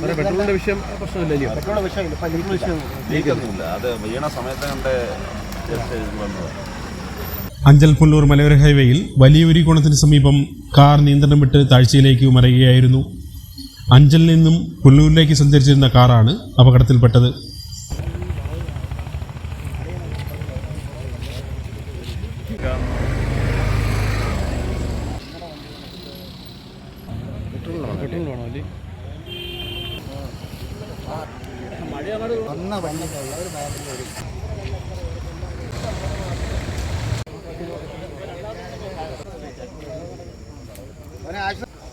പെട്രോളിന്റെ വിഷയം പ്രശ്നമില്ലല്ലോ. വിഷയമില്ല ഇപ്പം ലീക്ക് വിഷയം. ലീക്കൊന്നുമില്ല അത് വീണ സമയത്ത് കണ്ട് വന്നതാണ് അഞ്ചൽ പുല്ലൂർ മലയോര ഹൈവേയിൽ വലിയൊരു കോണത്തിന് സമീപം കാർ നിയന്ത്രണം വിട്ട് താഴ്ചയിലേക്ക് മറയുകയായിരുന്നു അഞ്ചലിൽ നിന്നും പുല്ലൂരിലേക്ക് സഞ്ചരിച്ചിരുന്ന കാറാണ് അപകടത്തിൽപ്പെട്ടത് പെട്രോൾ വേണോ അല്ലേ വന്ന വണ്ടിക്കുള്ള ഒരു ബാഗിൽ ഒരു എടുക്കാൻ. ആശുപത്രി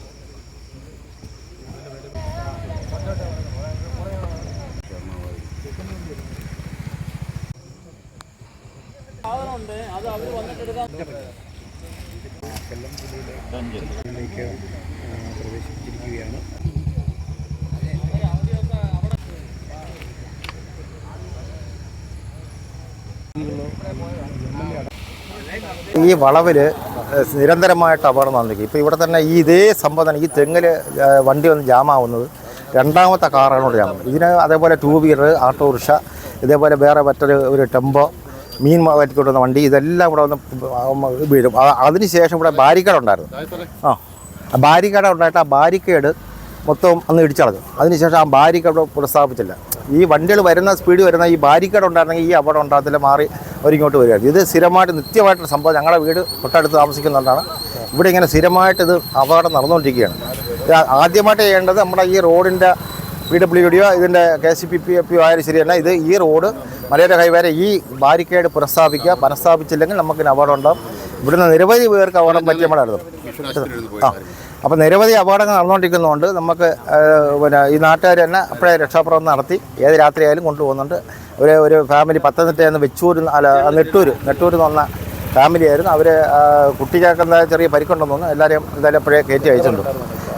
ജില്ലയിലേക്ക് പ്രവേശിച്ചിരിക്കുകയാണ് ഈ വളവിൽ നിരന്തരമായിട്ട് അപകടം നടന്നിരിക്കും ഇപ്പോൾ ഇവിടെ തന്നെ ഈ ഇതേ സംഭവം ഈ തെങ്ങിൽ വണ്ടി വന്ന് ജാമാവുന്നത് രണ്ടാമത്തെ കാറാണ് ജാമാവുന്നത് ഇതിന് അതേപോലെ ടൂ വീലർ ഓട്ടോറിക്ഷ ഇതേപോലെ വേറെ മറ്റൊരു ഒരു ടെമ്പോ മീൻ വറ്റിക്കൊണ്ടുവന്ന വണ്ടി ഇതെല്ലാം ഇവിടെ വന്ന് വീഴും. അതിനുശേഷം ഇവിടെ ബാരിക്കേഡ് ഉണ്ടായിരുന്നു ആ ബാരിക്കേഡ് ഉണ്ടായിട്ട് ആ ബാരിക്കേഡ് മൊത്തം അന്ന് ഇടിച്ചളഞ്ഞു അതിനുശേഷം ആ ബാരിക്കേഡ് പുനഃസ്ഥാപിച്ചില്ല ഈ വണ്ടികൾ വരുന്ന സ്പീഡ് വരുന്ന ഈ ബാരിക്കേഡ് ഉണ്ടായിരുന്നെങ്കിൽ ഈ അപകടം ഉണ്ടാകത്തില്ല മാറി അവരിങ്ങോട്ട് വരികയായിരുന്നു. ഇത് സ്ഥിരമായിട്ട് നിത്യമായിട്ട് സംഭവം ഞങ്ങളുടെ വീട് തൊട്ടടുത്ത് താമസിക്കുന്നുണ്ടാണ് ഇവിടെ ഇങ്ങനെ സ്ഥിരമായിട്ട് ഇത് അപകടം നടന്നുകൊണ്ടിരിക്കുകയാണ്. ആദ്യമായിട്ട് ചെയ്യേണ്ടത് നമ്മുടെ ഈ റോഡിന്റെ പി ഡബ്ല്യു ഡിയോ ഇതിന്റെ K C P P F P ആയാലും ശരിയല്ല. ഇത് ഈ റോഡ് മലയോര ഹൈവേരെ ഈ ബാരിക്കേഡ് പുനഃസ്ഥാപിക്കുക പുനഃസ്ഥാപിച്ചില്ലെങ്കിൽ നമുക്കിന് അപകടം ഉണ്ടാകും. ഇവിടുന്ന് നിരവധി പേർക്ക് അപകടം പറ്റിയ നമ്മളായിരുന്നു ആ. അപ്പോൾ നിരവധി അപകടങ്ങൾ നടന്നുകൊണ്ടിരിക്കുന്നതുകൊണ്ട് നമുക്ക് പിന്നെ ഈ നാട്ടുകാർ തന്നെ അപ്പോഴേ രക്ഷാപ്രവർത്തനം നടത്തി. ഏത് രാത്രിയായാലും കൊണ്ടുപോകുന്നുണ്ട്. ഒരു ഒരു ഫാമിലി പത്തനംതിട്ടയിൽ നിന്ന് അല്ല നെട്ടൂർ നെട്ടൂർ എന്ന് വന്ന ഫാമിലി ആയിരുന്നു. അവർ കുട്ടിക്കാക്കുന്ന ചെറിയ പരിക്കുണ്ടെന്ന് തോന്നുന്നു. എല്ലാവരെയും എന്തായാലും അപ്പോഴേ കയറ്റി അയച്ചിട്ടുണ്ട്.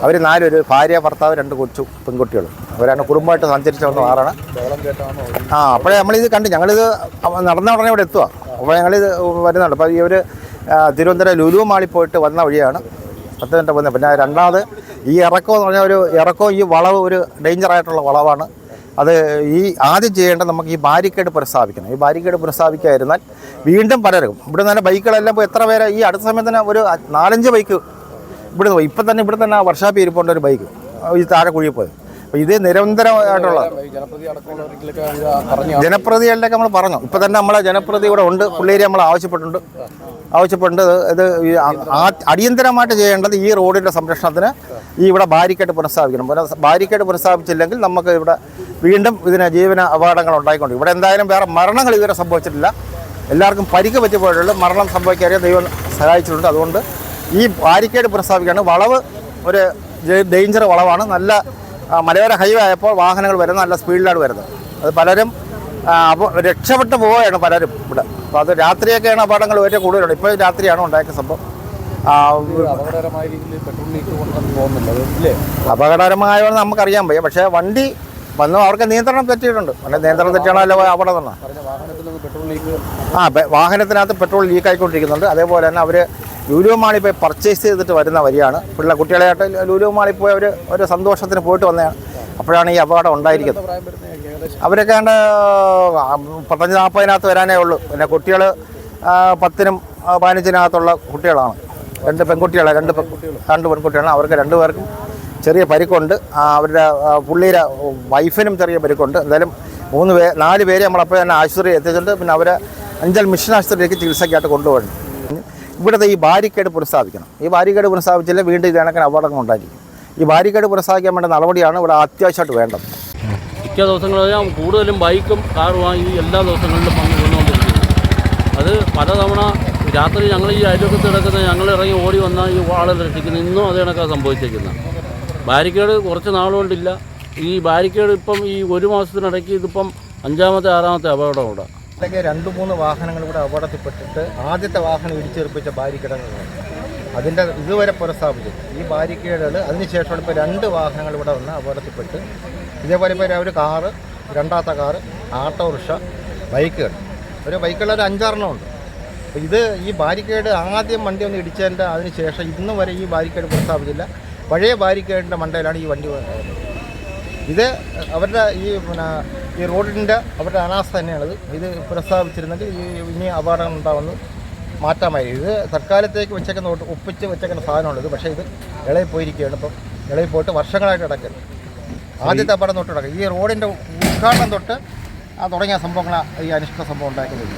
അവർ നാലൊരു ഭാര്യ ഭർത്താവ് രണ്ട് കൊച്ചു പെൺകുട്ടികളും അവരാണ് കുടുംബമായിട്ട് സഞ്ചരിച്ച് വന്ന ആറാണ് ആ അപ്പോഴേ നമ്മളിത് കണ്ടു ഞങ്ങളിത് നടന്ന ഉടനെ ഇവിടെ എത്തുക അപ്പോൾ ഞങ്ങളിത് വരുന്നുണ്ട്. അപ്പോൾ ഇവർ തിരുവനന്തപുരം ലുലു മാളിൽ പോയിട്ട് വന്ന വഴിയാണ് പത്തനംതിട്ട പോകുന്നത് പിന്നെ രണ്ടാമത് ഈ ഇറക്കം എന്ന് പറഞ്ഞാൽ ഒരു ഇറക്കവും ഈ വളവ് ഒരു ഡേഞ്ചർ ആയിട്ടുള്ള വളവാണ്. അത് ഈ ആദ്യം ചെയ്യേണ്ടത് നമുക്ക് ഈ ബാരിക്കേഡ് പുനഃസ്ഥാപിക്കണം. ഈ ബാരിക്കേഡ് പുനഃസ്ഥാപിക്കാതിരുന്നാൽ വീണ്ടും പലരും ഇവിടെ തന്നെ ബൈക്കുകളെല്ലാം പോയി എത്ര പേരെ? ഈ അടുത്ത സമയത്ത് തന്നെ ഒരു നാലഞ്ച് ബൈക്ക് ഇവിടെ പോയി. ഇപ്പം തന്നെ ഇവിടെ തന്നെ വർഷാപ്പ് ഇരിപ്പുണ്ട് ഒരു ബൈക്ക് ഈ താഴെ കുഴിയിൽ പോയത്. അപ്പോൾ ഇത് നിരന്തരമായിട്ടുള്ള ജനപ്രതികളുടെയൊക്കെ നമ്മൾ പറഞ്ഞു. ഇപ്പൊ തന്നെ നമ്മളെ ജനപ്രതി ഇവിടെ ഉണ്ട്. പുള്ളേരി നമ്മൾ ആവശ്യപ്പെട്ടിട്ടുണ്ട്. ആവശ്യപ്പെട്ടിട്ടുണ്ട് ഇത് അടിയന്തരമായിട്ട് ചെയ്യേണ്ടത് ഈ റോഡിന്റെ സംരക്ഷണത്തിന് ഈ ഇവിടെ ബാരിക്കേഡ് പുനഃസ്ഥാപിക്കണം. പുനഃ- ബാരിക്കേഡ് പുനഃസ്ഥാപിച്ചില്ലെങ്കിൽ നമുക്ക് ഇവിടെ വീണ്ടും ഇതിന് ജീവന അപകടങ്ങൾ ഉണ്ടായിക്കൊണ്ട് ഇവിടെ എന്തായാലും വേറെ മരണങ്ങൾ ഇതുവരെ സംഭവിച്ചിട്ടില്ല. എല്ലാവർക്കും പരിക്ക് പറ്റിപ്പോയിട്ടുള്ളൂ മരണം സംഭവിക്കാതെ ദൈവം സഹായിച്ചിട്ടുണ്ട്. അതുകൊണ്ട് ഈ ബാരിക്കേഡ് പുനഃസ്ഥാപിക്കുകയാണ് വളവ് ഒരു ഡേഞ്ചർ വളവാണ്. നല്ല മലയോര ഹൈവേ ആയപ്പോൾ വാഹനങ്ങൾ വരുന്നത് നല്ല സ്പീഡിലാണ് വരുന്നത്. അത് പലരും അപ്പോൾ രക്ഷപ്പെട്ടു പോവുകയാണ് പലരും ഇവിടെ. അപ്പോൾ അത് രാത്രിയൊക്കെയാണ് അപകടങ്ങൾ ഏറ്റവും കൂടുതലുണ്ട് ഇപ്പോൾ രാത്രിയാണ് ഉണ്ടാക്കിയ സംഭവം. അപകടകരമായ നമുക്കറിയാൻ വയ്യ. പക്ഷേ വണ്ടി വന്നു. അവർക്ക് നിയന്ത്രണം തെറ്റിയിട്ടുണ്ട്. വണ്ടി നിയന്ത്രണം തെറ്റിയാണല്ലോ അപകടം തന്നെ ആ വാഹനത്തിനകത്ത് പെട്രോൾ ലീക്ക് ആയിക്കൊണ്ടിരിക്കുന്നുണ്ട് അതേപോലെ തന്നെ അവർ ലുലു മാളിൽ പോയി പർച്ചേസ് ചെയ്തിട്ട് വരുന്ന വരിയാണ്. പിള്ള കുട്ടികളെയായിട്ട് ലൂലു മാളിൽ പോയി അവർ ഒരു സന്തോഷത്തിന് പോയിട്ട് വന്നതാണ്. അപ്പോഴാണ് ഈ അപകടം ഉണ്ടായിരിക്കുന്നത്. അവരൊക്കെ ആണ്ട് പത്തഞ്ച് നാൽപ്പതിനകത്ത് വരാനേ ഉള്ളൂ. പിന്നെ കുട്ടികൾ പത്തിനും പതിനഞ്ചിനകത്തുള്ള കുട്ടികളാണ്. രണ്ട് പെൺകുട്ടികളാണ് രണ്ട് രണ്ട് പെൺകുട്ടികളാണ്. അവർക്ക് രണ്ട് പേർക്കും ചെറിയ പരിക്കുണ്ട്. അവരുടെ പുള്ളിയുടെ വൈഫിനും ചെറിയ പരിക്കുണ്ട്. എന്തായാലും മൂന്ന് പേ നാല് പേരെ നമ്മളപ്പോൾ തന്നെ ആശുപത്രി എത്തിച്ചിട്ടുണ്ട് പിന്നെ അവരെ അഞ്ചൽ മിഷൻ ആശുപത്രിയിലേക്ക് ചികിത്സയ്ക്കായിട്ട് കൊണ്ടുപോകണം ഇവിടുത്തെ ഈ ബാരിക്കേഡ് പുനഃസ്ഥാപിക്കണം. ഈ ബാരിക്കേഡ് പുനഃസ്ഥാപിച്ചാൽ വീണ്ടും ഇത് കണക്കിന് അപകടങ്ങൾ ഉണ്ടായിരിക്കും. ഈ ബാരിക്കേഡ് പുനഃസ്ഥാപിക്കാൻ വേണ്ട നടപടിയാണ് ഇവിടെ അത്യാവശ്യമായിട്ട് വേണ്ടത്. മിക്ക ദിവസങ്ങളിലും കൂടുതലും ബൈക്കും കാറും വാങ്ങി എല്ലാ ദിവസങ്ങളിലും വന്ന് വീണുകൊണ്ടിരിക്കുന്നത് അത് പലതവണ രാത്രി ഞങ്ങൾ ഈ അയൽവക്കത്ത് കിടക്കുന്ന ഞങ്ങൾ ഇറങ്ങി ഓടി വന്ന ഈ വാളെ രക്ഷിക്കുന്നത് ഇന്നും അത് കണക്കാണ് സംഭവിച്ചിരിക്കുന്നത് ബാരിക്കേഡ് കുറച്ച് നാളുകൊണ്ടില്ല ഈ ബാരിക്കേഡ് ഇപ്പം ഈ ഒരു മാസത്തിനിടയ്ക്ക് ഇതിപ്പം അഞ്ചാമത്തെ ആറാമത്തെ അപകടം ഇവിടെ ഇതൊക്കെ രണ്ട് മൂന്ന് വാഹനങ്ങൾ കൂടെ അപകടത്തിൽപ്പെട്ടിട്ട് ആദ്യത്തെ വാഹനം ഇടിച്ചെറിപ്പിച്ച ബാരിക്കേഡുകളാണ്. അതിന്റെ ഇതുവരെ പുനഃസ്ഥാപിച്ചു. ഈ ബാരിക്കേഡുകൾ അതിനുശേഷമാണ് ഇപ്പോൾ രണ്ട് വാഹനങ്ങൾ ഇവിടെ വന്ന് അപകടത്തിൽപ്പെട്ട്. ഇതേപോലെ ഇപ്പോൾ ഒരു കാറ് രണ്ടാമത്തെ കാറ് ആട്ടോറിക്ഷ ബൈക്കുകൾ. ഒരു ബൈക്കുകൾ ഒരു അഞ്ചാറെണ്ണം ഉണ്ട്. അപ്പോൾ ഇത് ഈ ബാരിക്കേഡ് ആദ്യം വണ്ടി ഒന്ന് ഇടിച്ചതിന്റെ അതിന് ശേഷം ഇന്ന് വരെ ഈ ബാരിക്കേഡ് പുനഃസ്ഥാപിച്ചില്ല. പഴയ ബാരിക്കേഡിന്റെ മണ്ടയിലാണ് ഈ വണ്ടി ഇത് അവരുടെ ഈ പിന്നെ ഈ റോഡിന്റെ അവരുടെ അനാസ്ഥ തന്നെയാണിത്. ഇത് പ്രസ്താവിച്ചിരുന്നെങ്കിൽ ഈ ഇനി അപകടം ഉണ്ടാവുന്നു മാറ്റാമായി ഇത് തൽക്കാലത്തേക്ക് വെച്ചേക്കുന്ന ഒപ്പിച്ച് വെച്ചേക്കുന്ന സാധനമാണ് ഇത് പക്ഷേ ഇത് ഇളയിൽ പോയിരിക്കുകയാണ്. ഇപ്പം ഇളയിൽ പോയിട്ട് വർഷങ്ങളായിട്ട് കിടക്കുന്നത് ആദ്യത്തെ അപകടം തൊട്ട് കിടക്കും ഈ റോഡിന്റെ ഉദ്ഘാടനം തൊട്ട് ആ തുടങ്ങിയ സംഭവങ്ങളാണ് ഈ അനിഷ്ട സംഭവം ഉണ്ടാക്കുന്നത്.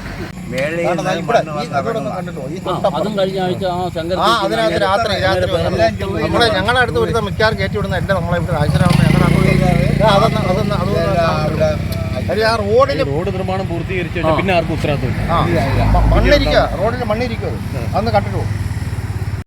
അതിനകത്ത് രാത്രി രാത്രി നമ്മളെ ഞങ്ങളുടെ അടുത്ത് ഒരുത്ത മിക്കാർ കയറ്റി വിടുന്ന എന്റെ നമ്മളെ ഇവിടെ ആശ്രമം അതൊന്നും അതൊന്ന് അതൊന്ന് ആ റോഡിൽ റോഡ് നിർമ്മാണം പൂർത്തീകരിച്ചു കഴിഞ്ഞാൽ പിന്നെ ആർക്കും ഉത്തരവാദിത്വം മണ്ണിരിക്കുക. റോഡിൽ മണ്ണിരിക്കുക. അന്ന് കണ്ടിട്ട് പോകും